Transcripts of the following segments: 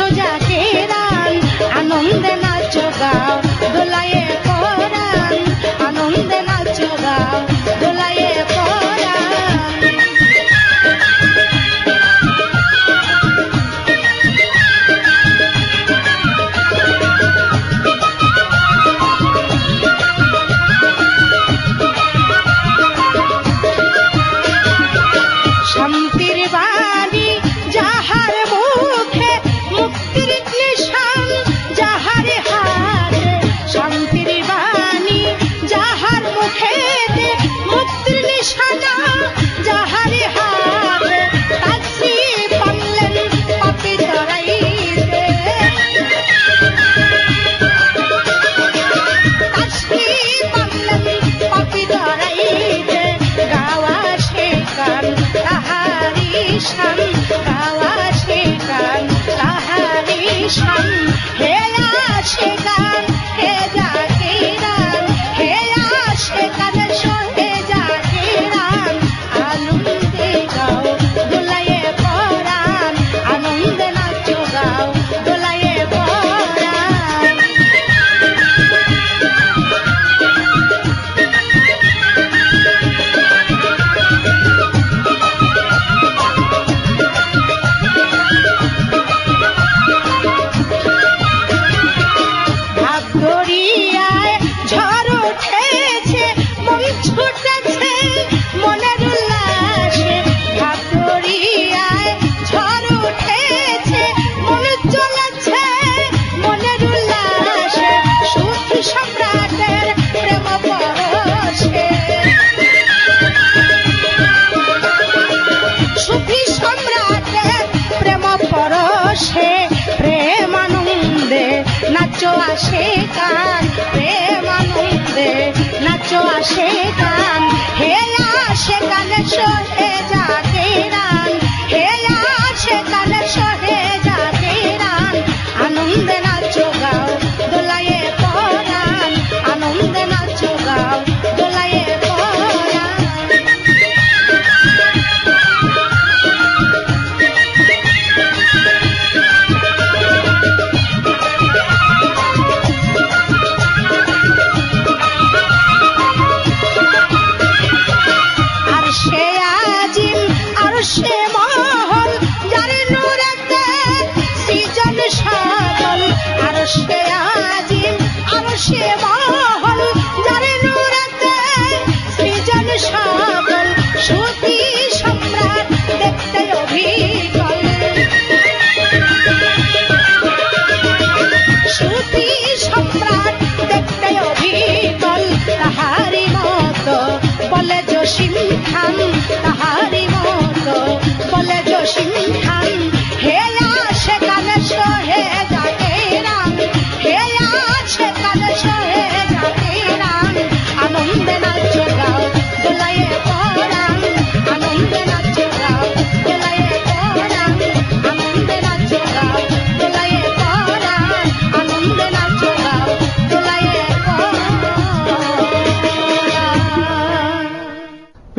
সোজা কেরান আনন্দে নাচো গাও দোলায়ে পরাণ আনন্দে নাচো গাও দোলায়ে শান্তির বা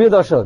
প্রিয় দর্শক